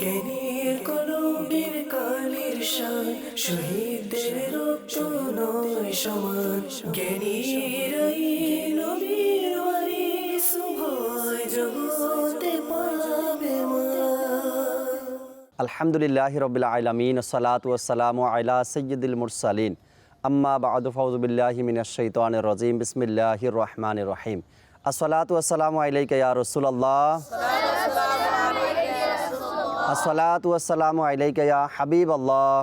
জ্ঞানীর কলমের কালের শান শহীদদের রক্ত নয় সমান। জ্ঞানীরাই নবীর ওয়ারিস ভয় জগতে পাবে মা। আলহামদুলিল্লাহ রবিল আলমিন সালাত ওসালাম আলা সৈয়দুল মুরসালিন। আম্মা বাদু ফৌজবিল্লাহি মিনাশাইতান রজিম। বিসমিল্লাহির রহমান রহিম। আসসালাতু ওয়াসসালামু আলাইকা ইয়া রাসূলুল্লাহ। আসসালাতু ওয়াসসালামু আলাইকা ইয়া হাবিবাল্লাহ।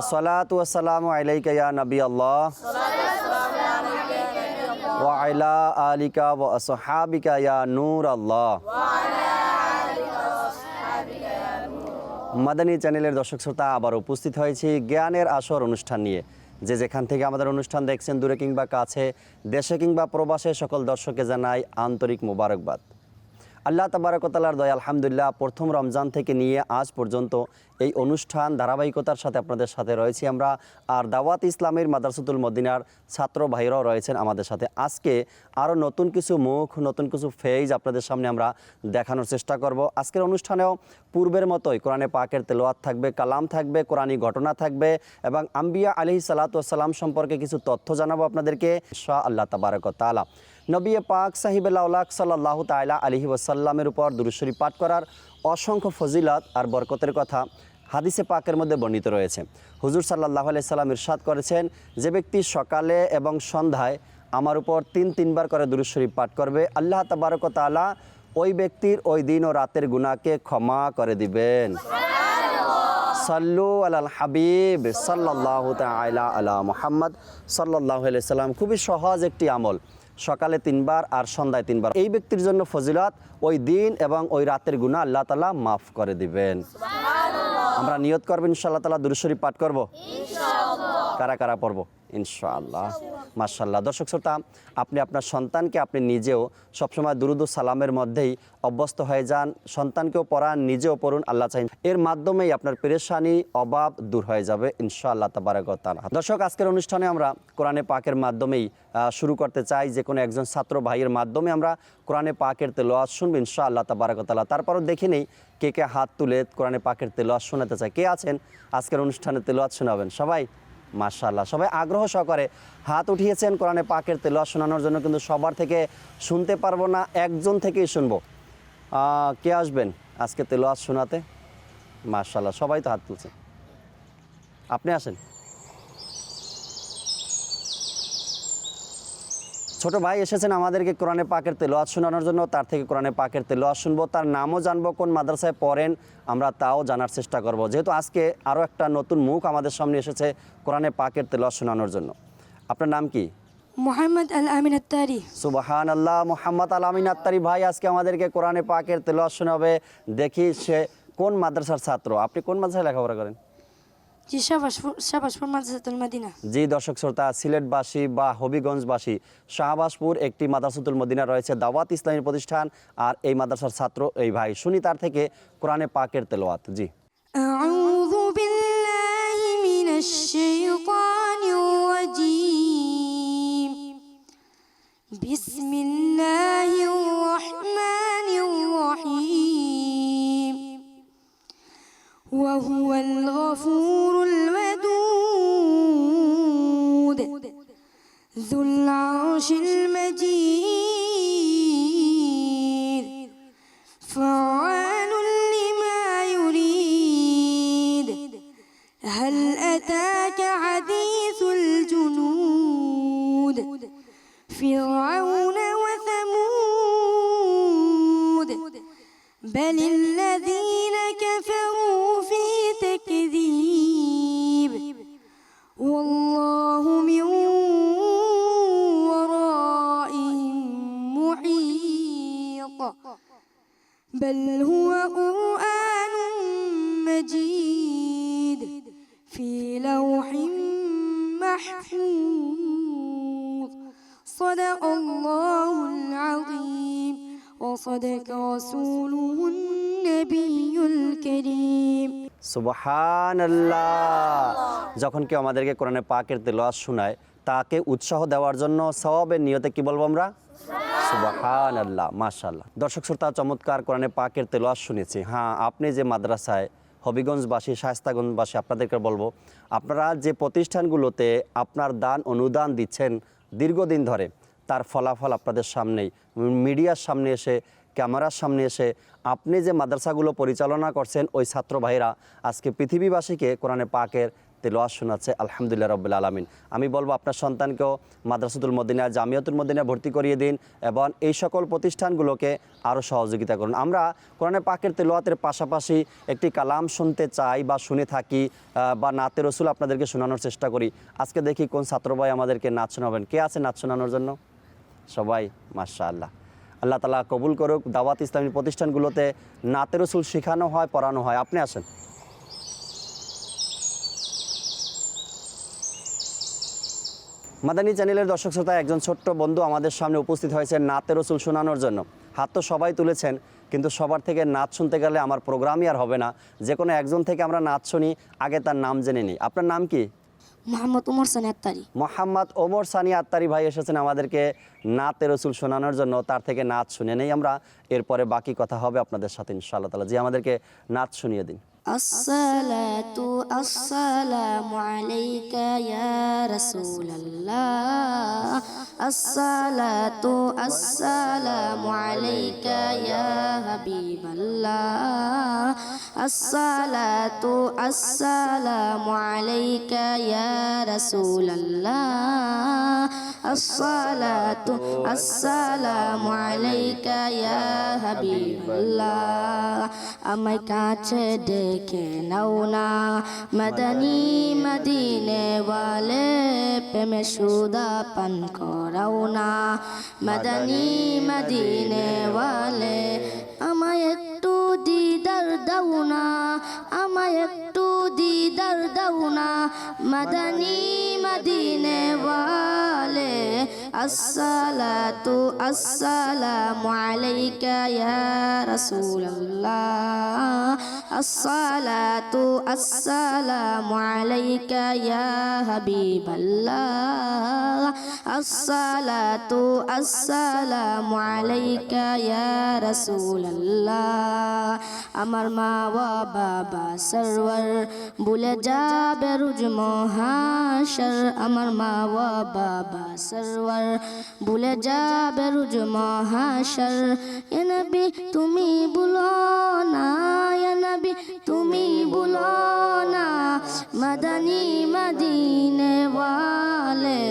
আসসালাতু ওয়াসসালামু আলাইকা ইয়া নবী আল্লাহ ওয়া আলা আলিকা ওয়া ইয়া নূর আল্লাহ মাদানী চ্যানেলের দর্শক শ্রোতা, আবার উপস্থিত হয়েছি জ্ঞানের আসর অনুষ্ঠান নিয়ে। যে যেখান থেকে আমাদের অনুষ্ঠান দেখছেন, দূরে কিংবা কাছে, দেশে কিংবা প্রবাসে, সকল দর্শককে জানাই আন্তরিক মোবারকবাদ। আল্লাহ তাবারকতালার দয়া, আলহামদুলিল্লাহ, প্রথম রমজান থেকে নিয়ে আজ পর্যন্ত এই অনুষ্ঠান ধারাবাহিকতার সাথে আপনাদের সাথে রয়েছি আমরা। আর দাওয়াত ইসলামের মাদ্রাসাতুল মদিনার ছাত্র ভাইরাও রয়েছেন আমাদের সাথে। আজকে আরও নতুন কিছু মুখ, নতুন কিছু ফেজ আপনাদের সামনে আমরা দেখানোর চেষ্টা করব। আজকের অনুষ্ঠানেও পূর্বের মতোই কোরআনে পাকের তেলোয়াত থাকবে, কালাম থাকবে, কোরআনী ঘটনা থাকবে এবং আম্বিয়া আলহি সালাতাম সম্পর্কে কিছু তথ্য জানাব আপনাদেরকে শাহ আল্লাহ তাবারক তালা নবী পাক সাহিবুল্লাহ সাল্লাহ তাইলা আলহি ওয়াসাল্লামের উপর দুরুশ্বরী পাঠ করার অসংখ্য ফজিলত আর বরকতের কথা হাদিসে পাকের মধ্যে বর্ণিত রয়েছে। হুজুর সাল্লাহ আলাই সাল্লাম ইরশাদ করেছেন, যে ব্যক্তি সকালে এবং সন্ধ্যায় আমার উপর তিন তিনবার করে দুরুশ্বরী পাঠ করবে, আল্লাহ তাবারক তালা ওই ব্যক্তির ওই দিন ও রাতের গুণাকে ক্ষমা করে দিবেন। সাল্লু আলাল হাবিব সাল্লাহ তালা আলা মোহাম্মদ সাল্লাহ সাল্লাম। খুবই সহজ একটি আমল। সকালে তিনবার আর সন্ধ্যায় তিনবার। এই ব্যক্তির জন্য ফজিলত ওই দিন এবং ওই রাতের গুণা আল্লাহ তালা মাফ করে দিবেন। আমরা নিয়ত করব ইনশাআল্লাহ তালা দুরুশরী পাঠ করব। কারা কারা পড়ব? ইনশাআল্লাহ। মার্শাল্লাহ দর্শক শ্রোতা আপনি আপনার সন্তানকে আপনি নিজেও সবসময় দুরুদ সালামের মধ্যেই অভ্যস্ত হয়ে যান। সন্তানকেও পড়ান নিজেও পড়ুন আল্লাহ চাই এর মাধ্যমেই আপনার পেরেশানি অভাব দূর হয়ে যাবে ইনশাআল্লাহ তাবারাকাল দর্শক আজকের অনুষ্ঠানে আমরা কোরআনে পাকের মাধ্যমেই শুরু করতে চাই। যে কোনো একজন ছাত্র ভাইয়ের মাধ্যমে আমরা কোরআনে পাকের তেলোয়াজ শুনব ইনশাআল্লাহ তাবারাকাল্লাহ তারপরও দেখে নেই কে কে হাত তুলে কোরআনে পাকের তেলোয়াজ শোনাতে চায়। কে আছেন? আজকের অনুষ্ঠানে তেলোয়াজ শোনাবেন সবাই। মাশাল্লাহ সবাই আগ্রহ সহকারে হাত উঠিয়েছেন কোরআনে পাকের তেলোয়া শোনানোর জন্য, কিন্তু সবার থেকে শুনতে পারব না, একজন থেকেই শুনব। কে আসবেন আজকে তেলোয়াজ শোনাতে? মাশাল্লাহ সবাই তো হাত তুলছে আপনি আসেন। ছোট ভাই এসেছেন আমাদেরকে কোরআনে পাকের তেলোয়াত শোনানোর জন্য তার থেকে কোরআনে পাকের তেলোয়াত শুনব। তার নামও জানব কোন মাদ্রাসায় পড়েন আমরা তাও জানার চেষ্টা করব। যেহেতু আজকে আরও একটা নতুন মুখ আমাদের সামনে এসেছে কোরআনে পাকের তেলোয়াত শোনানোর জন্য। আপনার নাম কি? মোহাম্মদ আল আমিন আত্তারি। সুবাহান আল্লাহ মোহাম্মদ আলামিন আত্তারি ভাই আজকে আমাদেরকে কোরআনে পাকের তেলোয়াত শোনাবে। দেখি সে কোন মাদ্রাসার ছাত্র। আপনি কোন মাদ্রাসায় লেখাপড়া করেন? জি শাহবাজপুর শাহবাজপুর মাদ্রাসাতুল মাদিনা জি দর্শক শ্রোতা সিলেটবাসী বা হবিগঞ্জবাসী শাহবাজপুর একটি মাদ্রাসাতুল মদিনা রয়েছে দাওয়াত ইসলামী প্রতিষ্ঠান আর এই মাদ্রাসার ছাত্র এই ভাই শুনি তার থেকে কোরআনে পাকের তেলোয়াত জি أعوذ بالله من الشيطان الرجيم بسم الله الرحمن الرحيم وهو الغفور الودود بل هو قرآن مجيد في لوح محفوظ صدق الله العظيم وصدق رسوله النبي الكريم সুবহান যখন কেউ আমাদেরকে কোরআনে পাকের তেলোয়াত শোনায় তাকে উৎসাহ দেওয়ার জন্য সওয়াবের নিয়তে কি বলবো আমরা সুবাহান আল্লাহ মাশাল্লাহ দর্শক শ্রোতা, চমৎকার কোরআনে পাকের তেলোয়াজ শুনেছি। হ্যাঁ আপনি যে মাদ্রাসায়, হবিগঞ্জবাসী, শায়স্তাগঞ্জবাসী আপনাদেরকে বলব, আপনারা যে প্রতিষ্ঠানগুলোতে আপনার দান, অনুদান দিচ্ছেন দীর্ঘদিন ধরে, তার ফলাফল আপনাদের সামনেই। মিডিয়ার সামনে এসে, ক্যামেরার সামনে এসে, আপনি যে মাদ্রাসাগুলো পরিচালনা করছেন, ওই ছাত্র ভাইরা আজকে পৃথিবীবাসীকে কোরআনে পাকের তেলোয়াজ শোনাচ্ছে আলহামদুলিল্লাহ রব্বুল আলমিন। আমি বলব আপনার সন্তানকেও মাদ্রাসাতুল মদিনা, জামিয়াতুল মদিনা ভর্তি করিয়ে দিন এবং এই সকল প্রতিষ্ঠানগুলোকে আরও সহযোগিতা করুন। আমরা কোরআনে পাকের তেলোয়াতের পাশাপাশি একটি কালাম শুনতে চাই বা শুনে থাকি বা নাতে রসুল আপনাদেরকে শোনানোর চেষ্টা করি। আজকে দেখি কোন ছাত্র ভাই আমাদেরকে নাচ শোনাবেন। কে আছে নাচ শোনানোর জন্য? সবাই মাশা আল্লাহ আল্লাহ তালা কবুল করুক। দাওয়াত ইসলামী প্রতিষ্ঠানগুলোতে নাতে রসুল শেখানো হয়, পড়ানো হয়। আপনি আসেন। মাদানী চ্যানেলের দর্শক শ্রোতা একজন ছোট্ট বন্ধু আমাদের সামনে উপস্থিত হয়েছে নাতে রসুল শোনানোর জন্য। হাত তো সবাই তুলেছেন কিন্তু সবার থেকে নাচ শুনতে গেলে আমার প্রোগ্রামই আর হবে না। যে কোনো একজন থেকে আমরা নাচ শুনি আগে তার নাম জেনে নিই। আপনার নাম কি? মোহাম্মদ উমর সানি আত্তারি। মোহাম্মদ ওমর সানি আত্তারি ভাই এসেছেন আমাদেরকে নাতে রসুল শোনানোর জন্য। তার থেকে নাচ শুনে নেই আমরা এরপরে বাকি কথা হবে আপনাদের সাথে ইনশাআল্লাহ তালা যে আমাদেরকে নাচ শুনিয়ে দিন। الصلاة السلام عليك يا رسول الله. আসসালাতু আসসালামু আলাইকা ইয়া হাবিবাল্লাহ আসসালাতু আসসালামু আলাইকা ইয়া রাসূলাল্লাহ আসসালাতু আসসালামু আলাইকা ইয়া হাবিবাল্লাহ আমায় কাছে ডেকে নাও না মদনী মদিনে ওয়ালে প্রেমে সুদা পান কর না মদনী মদিনে ওয়ালে আমায় একটু দিদার দাও না আমায় একটু দিদার দাও না মদনী মদিনে ওয়ালে আসসালাতু আসসালামু আলাইকা ইয়া রাসূলুল্লাহ আসসালাতু আসসালামু আলাইকা ইয়া হাবিবাল্লাহ আসসালাতু আসসালামু আলাইকা ইয়া রাসূলুল্লাহ আমার মা ওয়া বাবা সরওয়ার ভুলে যাবে রুজ মহাশর আমার মা ওয়া বাবা সরওয়ার ভুলে যাবে রুজ মহাশর। এ নবী তুমি ভুলো না, এ নবী তুমি ভুলো না। মদনী মদিনে ওয়ালে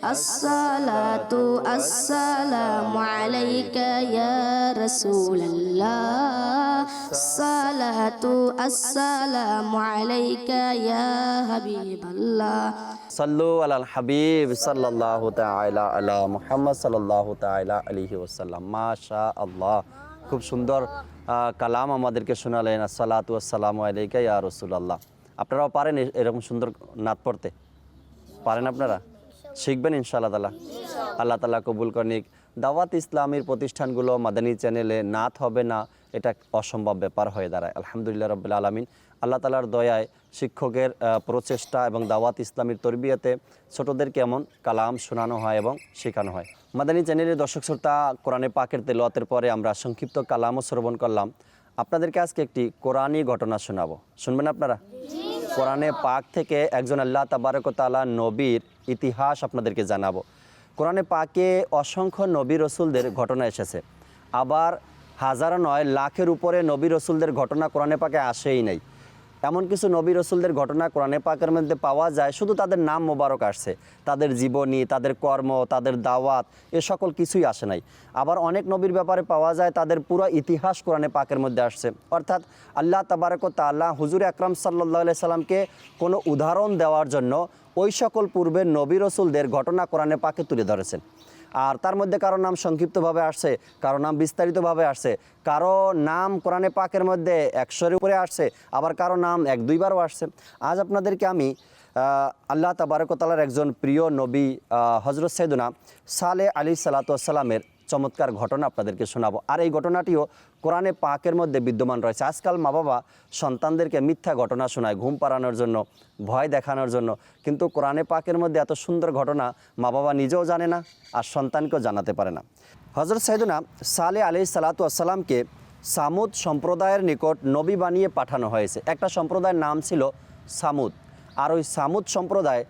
আসসালাতু আসসালামু আলাইকা ইয়া রাসূলুল্লাহ সালাতু আসসালামু আলাইকা ইয়া হাবিবাল্লাহ সাল্লু আলাল হাবিব সাল্লাল্লাহু তাআলা আলা মুহাম্মদ সাল্লাল্লাহু তাআলা আলাইহি ওয়াসাল্লাম মাশা আল্লাহ খুব সুন্দর কালাম আমাদেরকে শোনালেন। আসসালাতু আসসালামু আলাইকা ইয়া রাসূলুল্লাহ আপনারাও পারেন এরকম সুন্দর নাত পড়তে? পারেন আপনারা? শিখবেন ইনশাআল্লাহ তালা আল্লাহ তালা কবুল করেনিক দাওয়াত ইসলামীর প্রতিষ্ঠানগুলো মাদানী চ্যানেলে নাথ হবে না, এটা অসম্ভব ব্যাপার হয়ে দাঁড়ায়। আলহামদুলিল্লাহ রবিল আলমিন। আল্লাহ তালার দয়ায় শিক্ষকের প্রচেষ্টা এবং দাওয়াত ইসলামীর তরবিয়াতে ছোটদের কেমন কালাম শোনানো হয় এবং শেখানো হয়। মাদানী চ্যানেলের দর্শক শ্রোতা, কোরআনে পাকের তেলোয়াতের পরে আমরা সংক্ষিপ্ত কালামও শ্রবণ করলাম। আপনাদেরকে আজকে একটি কোরআনই ঘটনা শোনাবো। শুনবেন আপনারা? কোরআনে পাক থেকে একজন আল্লাহ তাবারকতালা নবীর ইতিহাস আপনাদেরকে জানাব। কোরআনে পাকে অসংখ্য নবী রসুলদের ঘটনা এসেছে। আবার হাজারো নয় লাখের উপরে নবী রসুলদের ঘটনা কোরআনে পাকে আসেই নাই। এমন কিছু নবী রসুলদের ঘটনা কোরআনে পাকের মধ্যে পাওয়া যায়, শুধু তাদের নাম মোবারক আসছে, তাদের জীবনী, তাদের কর্ম, তাদের দাওয়াত, এ সকল কিছুই আসে নাই। আবার অনেক নবীর ব্যাপারে পাওয়া যায়, তাদের পুরো ইতিহাস কোরআনে পাকের মধ্যে আসছে। অর্থাৎ আল্লাহ তাবারক তাল্লাহ হুজুর আকরাম সাল্লাহ সাল্লামকে কোনো উদাহরণ দেওয়ার জন্য ওই সকল পূর্বের নবী রসুলদের ঘটনা কোরআনে পাকে তুলে ধরেছেন। আর তার মধ্যে কারও নাম সংক্ষিপ্তভাবে আসছে, কারও নাম বিস্তারিতভাবে আসছে, কারও নাম কোরআনে পাকের মধ্যে একশোর উপরে আসছে, আবার কারও নাম এক দুইবারও আসছে। আজ আপনাদেরকে আমি আল্লাহ তাবারকতালার একজন প্রিয় নবী হজরত সৈদুনা সালে আলী সালাতামের চমৎকার ঘটনা আপনাদেরকে শোনাবো। আর এই ঘটনাটিও কোরআনে পাকের মধ্যে বিদ্যমান রয়েছে। আজকাল মা বাবা সন্তানদেরকে মিথ্যা ঘটনা শোনায়, ঘুম পাড়ানোর জন্য, ভয় দেখানোর জন্য। কিন্তু কোরআনে পাকের মধ্যে এত সুন্দর ঘটনা মা বাবা নিজেও জানে না, আর সন্তানকেও জানাতে পারে না। হজরত সাইদুনা সালে আলি সালাতু আসসালামকে সামুদ সম্প্রদায়ের নিকট নবী বানিয়ে পাঠানো হয়েছে। একটা সম্প্রদায়ের নাম ছিল সামুদ। আর ওই সামুদ সম্প্রদায়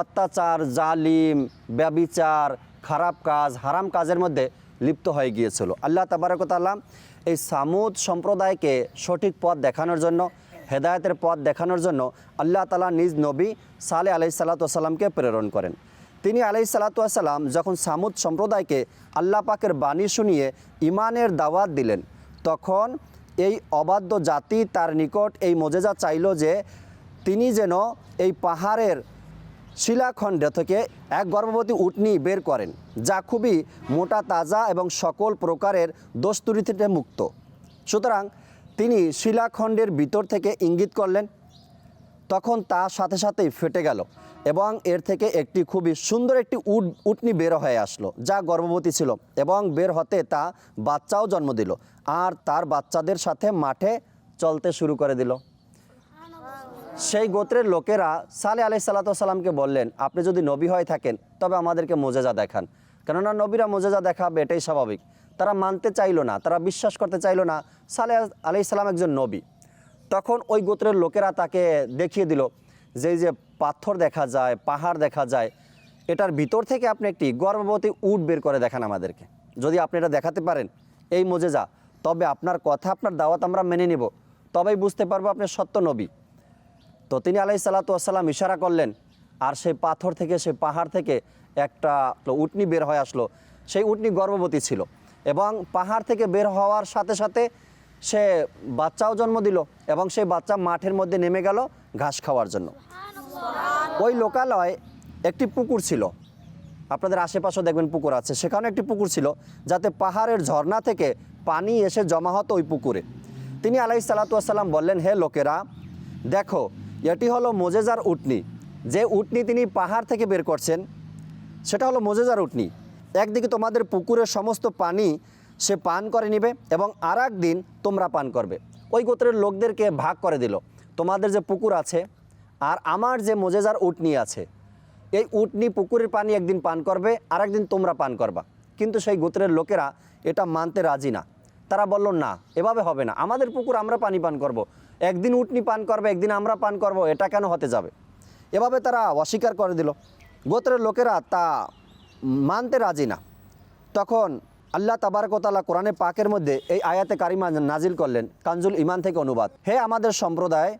অত্যাচার, জালিম, ব্যবিচার, খারাপ কাজ, হারাম কাজের মধ্যে লিপ্ত হয়ে গিয়েছিল। আল্লাহ তাবারকতাল্লাম এই সামুদ সম্প্রদায়কে সঠিক পথ দেখানোর জন্য, হেদায়তের পথ দেখানোর জন্য আল্লাহ তালা নিজ নবী সালে আলাই সাল্লাতামকে প্রেরণ করেন। তিনি আলাই সাল্লাতাম যখন সামুদ সম্প্রদায়কে আল্লাহ পাকের বাণী শুনিয়ে ইমানের দাওয়াত দিলেন, তখন এই অবাধ্য জাতি তার নিকট এই মজেজা চাইল যে তিনি যেন এই পাহাড়ের শিলাখণ্ড থেকে এক গর্ভবতী উটনি বের করেন, যা খুবই মোটা, তাজা এবং সকল প্রকারের দোস্তুরি মুক্ত। সুতরাং তিনি শিলাখণ্ডের ভিতর থেকে ইঙ্গিত করলেন, তখন তা সাথে সাথেই ফেটে গেল এবং এর থেকে একটি খুবই সুন্দর একটি উট, উটনি বের হয়ে আসলো, যা গর্ভবতী ছিল এবং বের হতে তা বাচ্চাও জন্ম দিল, আর তার বাচ্চাদের সাথে মাঠে চলতে শুরু করে দিল। সেই গোত্রের লোকেরা সালে আলি সাল্লাতামকে বললেন, আপনি যদি নবী হয়ে থাকেন, তবে আমাদেরকে মোজেজা দেখান। কেননা নবীরা মোজেজা দেখাবে, এটাই স্বাভাবিক। তারা মানতে চাইলো না, তারা বিশ্বাস করতে চাইলো না, সালে আলি সাল্লাম একজন নবী। তখন ওই গোত্রের লোকেরা তাকে দেখিয়ে দিল যে যে পাথর দেখা যায়, পাহাড় দেখা যায়, এটার ভিতর থেকে আপনি একটি গর্ভবতী উট বের করে দেখান আমাদেরকে। যদি আপনি এটা দেখাতে পারেন, এই মোজেজা, তবে আপনার কথা, আপনার দাওয়াত আমরা মেনে নিব। তবেই বুঝতে পারব আপনি সত্য নবী। তো তিনি আলাই সাল্লাতাম ইশারা করলেন, আর সেই পাথর থেকে, সেই পাহাড় থেকে একটা উটনি বের হয়ে আসলো। সেই উটনি গর্ভবতী ছিল এবং পাহাড় থেকে বের হওয়ার সাথে সাথে সে বাচ্চাও জন্ম দিল এবং সেই বাচ্চা মাঠের মধ্যে নেমে গেল ঘাস খাওয়ার জন্য। ওই লোকালয় একটি পুকুর ছিল। আপনাদের আশেপাশেও দেখবেন পুকুর আছে। সেখানে একটি পুকুর ছিল যাতে পাহাড়ের ঝর্ণা থেকে পানি এসে জমা হতো ওই পুকুরে। তিনি আলাই বললেন, হে লোকেরা, দেখো এটি হলো মোজেজার উটনি। যে উটনি তিনি পাহাড় থেকে বের করছেন, সেটা হলো মোজেজার উটনি। একদিকে তোমাদের পুকুরের সমস্ত পানি সে পান করে নিবে এবং আর দিন তোমরা পান করবে। ওই গোত্রের লোকদেরকে ভাগ করে দিল। তোমাদের যে পুকুর আছে আর আমার যে মোজেজার উটনি আছে, এই উটনি পুকুরের পানি একদিন পান করবে আর একদিন তোমরা পান করবা। কিন্তু সেই গোত্রের লোকেরা এটা মানতে রাজি না। তারা বলল, না, এভাবে হবে না। আমাদের পুকুর আমরা পানি পান করব। একদিন উটনি পান করবে, একদিন আমরা পান করব, এটা কেন হতে যাবে? এভাবে তারা অস্বীকার করে দিল। গোত্রের লোকেরা তা মানতে রাজি না। তখন আল্লাহ তাবারকতালা কোরআনে পাকের মধ্যে এই আয়াতে কারিমা নাজিল করলেন, কানজুল ইমান থেকে অনুবাদ। হে আমাদের সম্প্রদায়,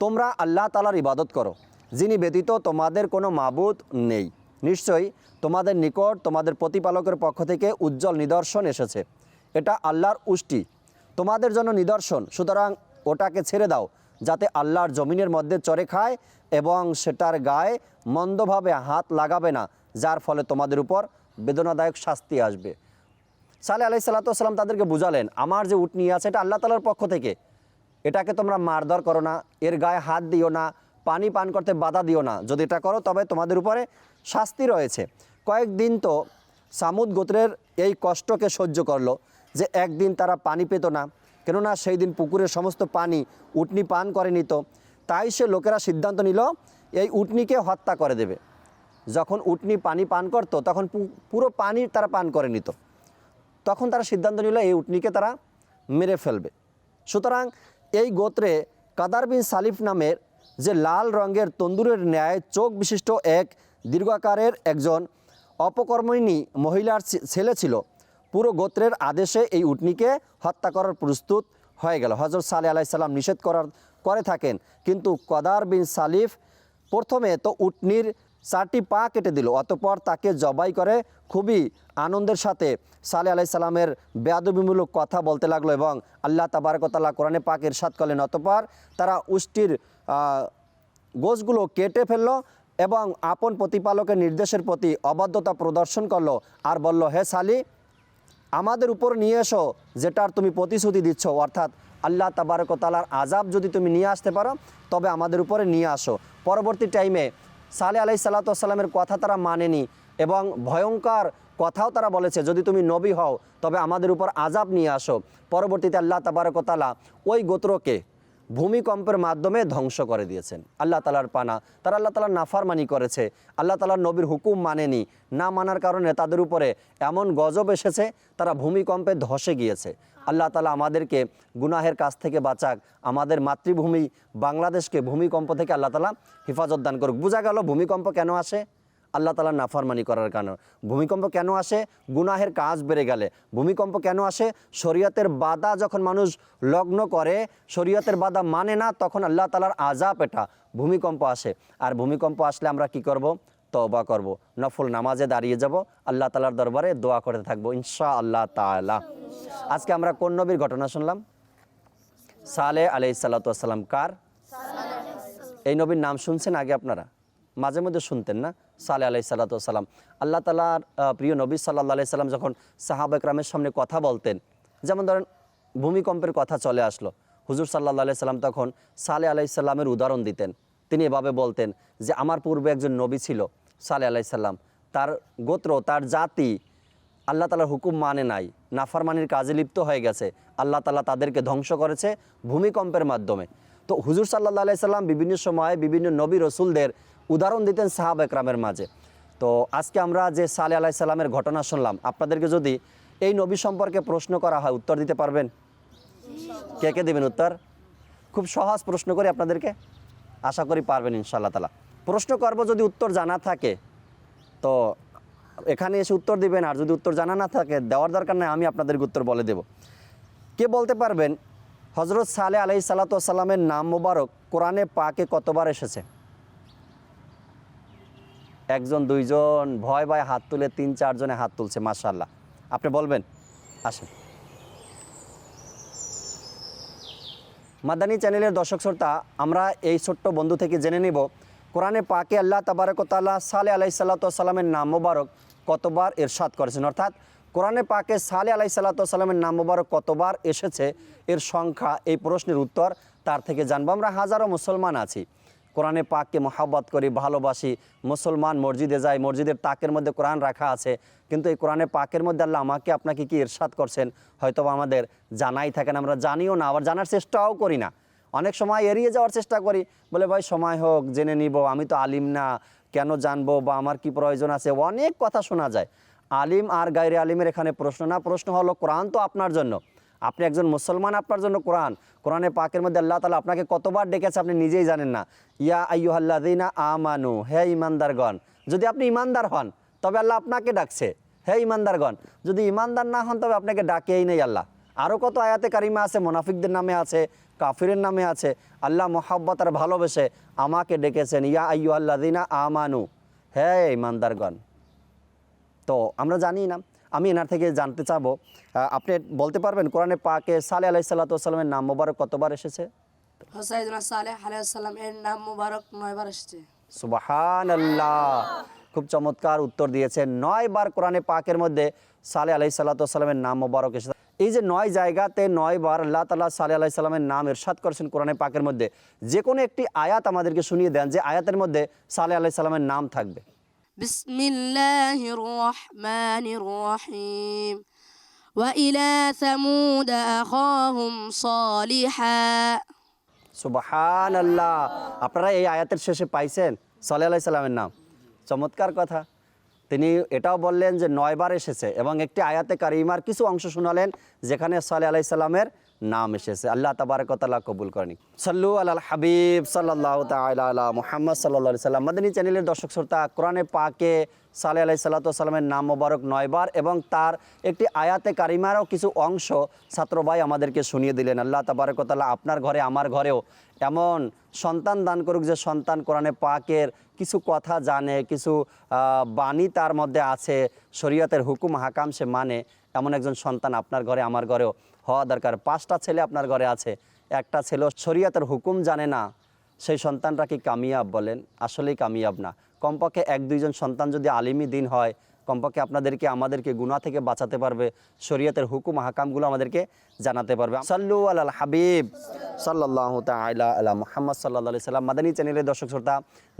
তোমরা আল্লাহ তালার ইবাদত করো, যিনি ব্যতীত তোমাদের কোনো মাবুদ নেই। নিশ্চয়ই তোমাদের নিকট তোমাদের প্রতিপালকের পক্ষ থেকে উজ্জ্বল নিদর্শন এসেছে। এটা আল্লাহর উষ্টি। তোমাদের জন্য নিদর্শন। সুতরাং ওটাকে ছেড়ে দাও, যাতে আল্লাহর জমিনের মধ্যে চড়ে খায় এবং সেটার গায়ে মন্দভাবে হাত লাগাবে না, যার ফলে তোমাদের উপর বেদনাদায়ক শাস্তি আসবে। সালে আলাই সাল্লাতাম তাদেরকে বুঝালেন, আমার যে উটনি আছে, এটা আল্লাহ তালার পক্ষ থেকে। এটাকে তোমরা মারধর করো না, এর গায়ে হাত দিও না, পানি পান করতে বাধা দিও না। যদি এটা করো, তবে তোমাদের উপরে শাস্তি রয়েছে। কয়েকদিন তো সামুদ গোত্রের এই কষ্টকে সহ্য করল, যে একদিন তারা পানি পেত না কেননা সেই দিন পুকুরের সমস্ত পানি উটনি পান করে নিত তাই সে লোকেরা সিদ্ধান্ত নিল, এই উটনিকে হত্যা করে দেবে। যখন উটনি পানি পান করতো, তখন পুরো পানি তারা পান করে নিত। তখন তারা সিদ্ধান্ত নিল, এই উটনিকে তারা মেরে ফেলবে। সুতরাং এই গোত্রে কাদার বিন সালিফ নামের যে লাল রঙের তন্দুরের ন্যায় চোখ বিশিষ্ট এক দীর্ঘাকারের একজন অপকর্মিনী মহিলার ছেলে ছিল পুরো গোত্রের আদেশে এই উটনিকে হত্যা করার প্রস্তুত হয়ে গেল। হজরত সালে আলাইসাল্লাম নিষেধ করার, করে থাকেন। কিন্তু কদার বিন সালিফ প্রথমে তো উটনির চারটি পা কেটে দিল, অতপর তাকে জবাই করে খুবই আনন্দের সাথে সালে আলাই বেয়াদবিমূলক কথা বলতে লাগল এবং আল্লাহ তাবারকতাল্লাহ কোরআনে পাক ইরশাদ করলেন। অতপর তারা উষ্টির গোছগুলো কেটে ফেলল এবং আপন প্রতিপালকের নির্দেশের প্রতি অবাধ্যতা প্রদর্শন করল। আর বলল, হে সালি আমাদের উপর নিয়ে এসো, যেটার তুমি প্রতিশ্রুতি দিচ্ছ, অর্থাৎ আল্লাহ তাবারকতালার আজাব যদি তুমি নিয়ে আসতে পারো, তবে আমাদের উপরে নিয়ে আসো। পরবর্তী টাইমে সালে আলাই সাল্লাতামের কথা তারা মানেনি এবং ভয়ঙ্কর কথাও তারা বলেছে, যদি তুমি নবী হও, তবে আমাদের উপর আজাব নিয়ে আসো। পরবর্তীতে আল্লাহ তাবারকতালা ওই গোত্রকে ভূমিকম্পের মাধ্যমে ধ্বংস করে দিয়েছেন। আল্লাহ তালার পানা, তারা আল্লাহ তালার নাফারমানি করেছে। আল্লাহ তালার নবীর হুকুম মানেনি। না মানার কারণে তাদের উপরে এমন গজব এসেছে, তারা ভূমিকম্পে ধসে গিয়েছে। আল্লাহ তালা আমাদেরকে গুনাহের কাছ থেকে বাঁচাক। আমাদের মাতৃভূমি বাংলাদেশকে ভূমিকম্প থেকে আল্লাহ তালা হেফাজত দান করুক। বোঝা গেল ভূমিকম্প কেন আসে? আল্লাহ তালার নাফারমানি করার কারণে। ভূমিকম্প কেন আসে? গুনাহের কাজ বেড়ে গেলে। ভূমিকম্প কেন আসে? শরীয়তের বাধা যখন মানুষ লগ্ন করে শরীয়তের বাধা মানে না তখন আল্লাহ তালার আজাব এটা। ভূমিকম্প আসে। আর ভূমিকম্প আসলে আমরা কি করব? তবা করব। নফল নামাজে দাঁড়িয়ে যাব। আল্লাহ তালার দরবারে দোয়া করতে থাকব ইনশা আল্লাহ তালা আজকে আমরা কোন নবীর ঘটনা শুনলাম? সালে আলাই সাল্লাতাম কার? এই নবীর নাম শুনছেন আগে আপনারা? মাঝে মধ্যে শুনতেন না, সালে আলাই সাল্লাতাম আল্লাহ তালার প্রিয় নবী সাল্লাহ আলাই সাল্লাম যখন সাহাব একরামের সামনে কথা বলতেন, যেমন ধরেন ভূমিকম্পের কথা চলে আসলো, হুজুর সাল্লাহ আলাই সাল্লাম তখন সালে আলাই সাল্লামের উদাহরণ দিতেন। তিনি এভাবে বলতেন যে, আমার পূর্বে একজন নবী ছিল সালে আলাই সাল্লাম তার গোত্র, তার জাতি আল্লাহ তালার হুকুম মানে নাই, নাফারমানির কাজে লিপ্ত হয়ে গেছে। আল্লাহ তালা তাদেরকে ধ্বংস করেছে ভূমিকম্পের মাধ্যমে। তো হুজুর সাল্লাহ আলাইসাল্লাম বিভিন্ন সময়ে বিভিন্ন নবী রসুলদের উদাহরণ দিতেন সাহাব একরামের মাঝে। তো আজকে আমরা যে সালে আলাহি সাল্লামের ঘটনা শুনলাম, আপনাদেরকে যদি এই নবী সম্পর্কে প্রশ্ন করা হয় উত্তর দিতে পারবেন? কে কে দেবেন উত্তর? খুব সহজ প্রশ্ন করি আপনাদেরকে। আশা করি পারবেন ইনশাআল্লাহ তালা প্রশ্ন করব যদি উত্তর জানা থাকে, তো এখানে এসে উত্তর দিবেন, আর যদি উত্তর জানা না থাকে, দেওয়ার দরকার নাই, আমি আপনাদেরকে উত্তর বলে দেব। কে বলতে পারবেন? হজরত সালে আলাই সাল্লাতামের নাম মোবারক কোরআনে পাকে কতবার এসেছে? একজন, দুইজন, ভয় ভয় হাত তুলে তিন, চারজনে হাত তুলছে মাশাল্লাহ আপনি বলবেন? আসেন। মাদানী চ্যানেলের দর্শক শ্রোতা, আমরা এই ছোট্ট বন্ধু থেকে জেনে নিব, কোরআনে পাকে আল্লাহ তাবারকতাল্লাহ সালে আলাই সাল্লাতামের নাম মোবারক কতবার এরশাদ করেছেন? অর্থাৎ কোরআনে পাকে সালে আলাই সাল্লাতামের নাম মোবারক কতবার এসেছে? এর সংখ্যা, এই প্রশ্নের উত্তর তার থেকে জানব। আমরা হাজারো মুসলমান আছি। কোরআনে পাককে মহাব্বত করি, ভালোবাসি। মুসলমান মসজিদে যাই, মসজিদের তাকের মধ্যে কোরআন রাখা আছে। কিন্তু এই কোরআনে পাকের মধ্যে আল্লাহ আমাকে আপনাকে কি ইরশাদ করছেন? হয়তো আমাদের জানাই থাকেন আমরা জানিও না, আবার জানার চেষ্টাও করি না। অনেক সময় এড়িয়ে যাওয়ার চেষ্টা করি। বলে, ভাই, সময় হোক, জেনে নিব, আমি তো আলিম না, কেন জানব বা আমার কি প্রয়োজন আছে? অনেক কথা শোনা যায়। আলিম আর গায়রে আলিমের এখানে প্রশ্ন না। প্রশ্ন হলো, কোরআন তো আপনার জন্য। আপনি একজন মুসলমান, আপনার জন্য কোরআন। কোরআনে পাকের মধ্যে আল্লাহ তালা আপনাকে কতবার ডেকেছে আপনি নিজেই জানেন না। ইয়া আইয়ুহাল্লাদিনা আমানু, হে ইমানদারগণ যদি আপনি ইমানদার হন, তবে আল্লাহ আপনাকে ডাকছে। হে ইমানদারগণ যদি ইমানদার না হন, তবে আপনাকে ডাকেই নেই আল্লাহ। আরও কত আয়াতে কারিমা আছে, মোনাফিকদের নামে আছে, কাফিরের নামে আছে। আল্লাহ মোহাব্বত আর ভালোবেসে আমাকে ডেকেছেন, ইয়া আইয়ুহাল্লাদিনা আমানু। হে ইমানদারগণ তো আমরা জানি না। আমি এনার থেকে জানতে চাবো। আপনি বলতে পারবেন কোরআনে পাকে সালে আলাই সাল্লাতামের নাম মোবারক কতবার এসেছে? হোসাইদুল্লাহ সালেহ আলাইসাল্লাম এর নাম মুবারক নয়বার এসেছে। সুবাহান আল্লাহ খুব চমৎকার উত্তর দিয়েছে নয় বার কোরআনে পাকের মধ্যে সালে আলাই সাল্লাতামের নাম মোবারক এসেছে। এই যে নয় জায়গাতে নয় বার আল্লাহ তালা সালে আলাই সাল্লামের নাম এরশাদ করেছেন কোরআনে পাকের মধ্যে যে কোনো একটি আয়াত আমাদেরকে শুনিয়ে দেন যে আয়াতের মধ্যে সালে আলাই সাল্লামের নাম থাকবে। بسم الله الرحمن الرحيم وإلى ثمود أخاهم صالحا সুবাহান আল্লাহ আপনারা এই আয়াতের শেষে পাইছেন সাল্লাহ আলাই সাল্লামের নাম চমৎকার কথা তিনি এটাও বললেন যে নয়বার এসেছে এবং একটি আয়াতে কারিমার কিছু অংশ শোনালেন যেখানে সালে আলাই সাল্লামের নাম এসেছে। আল্লাহ তাবারকতাল্লাহ কবুল করেনি। সাল্লু আল হাবিব সাল্লাহ তালা মোহাম্মদ সাল্লা সাল্লাম। মাদিনী চ্যানেলের দর্শক শ্রোতা, কোরআনে পাকে সালে আলাই সাল্লামের নাম মোবারক নয়বার এবং তার একটি আয়াতে কারিমারও কিছু অংশ ছাত্র ভাই আমাদেরকে শুনিয়ে দিলেন। আল্লাহ তাবারকতাল্লাহ আপনার ঘরে, আমার ঘরেও এমন সন্তান দান করুক যে সন্তান কোরআনে পাকের কিছু কথা জানে, কিছু বাণী তার মধ্যে আছে। শরীয়তের হুকুম, হাকাম সে মানে এমন একজন সন্তান আপনার ঘরে, আমার ঘরেও। হওয়া দরকার। পাঁচটা ছেলে আপনার ঘরে আছে। একটা ছেলে শরীয়তের হুকুম জানে না, সেই সন্তানরা কি কামিয়াব বলেন? আসলেই কামিয়াব না। কমপক্ষে এক, দুইজন সন্তান যদি আলিমী দিন হয়, কমপক্ষে আপনাদেরকে, আমাদেরকে গুনাহ থেকে বাঁচাতে পারবে, শরীয়তের হুকুম, হাকামগুলো আমাদেরকে জানাতে পারবে। সাল্লু আল হাবিব সাল্লাহ তালা আলা মোহাম্মদ সাল্লাহ আলি সাল্লাম। মাদানী চ্যানেলের দর্শক শ্রোতা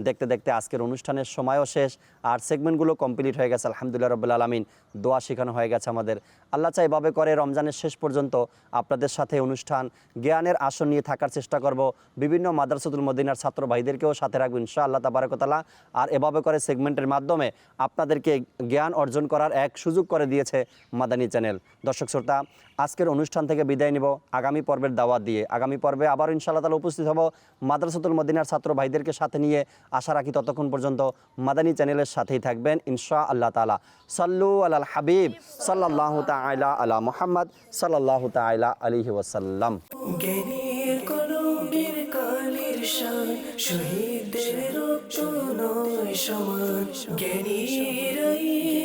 দেখতে দেখতে আজকের অনুষ্ঠানের সময়ও শেষ। আর সেগমেন্টগুলো কমপ্লিট হয়ে গেছে। আলহামদুলিল্লাহ রবিল আলমিন। দোয়া শেখানো হয়ে গেছে আমাদের। আল্লাহ চাই এভাবে করে রমজানের শেষ পর্যন্ত আপনাদের সাথে অনুষ্ঠান, জ্ঞানের আসন নিয়ে থাকার চেষ্টা করব। বিভিন্ন মাদ্রাসাতুল মদিনার ছাত্র ভাইদেরকেও সাথে রাখব ইনশা আল্লাহ তাবারকতালা। আর এভাবে করে সেগমেন্টের মাধ্যমে আপনাদেরকে জ্ঞান অর্জন করার এক সুযোগ করে দিয়েছে মাদানী চ্যানেল। দর্শক, শ্রোতা আজকের অনুষ্ঠান থেকে বিদায় নিব। আগামী পর্বের দাওয়াত দিয়ে আগামী পর্বে আবার ইনশাআল্লাহ তালা উপস্থিত হব মাদ্রাসাতুল মদিনার ছাত্র ভাইদেরকে সাথে নিয়ে। আশা রাখি ততক্ষণ পর্যন্ত মাদানী চ্যানেলের সাথেই থাকবেন ইনশা আল্লাহ তালা সাল্লু আল হাবিব সাল্লাহ তালা আলা মোহাম্মদ সাল্লাহ তালা আলিহি ওয়াসাল্লাম। শহীদদের রক্ত নয় সমান। জ্ঞানীর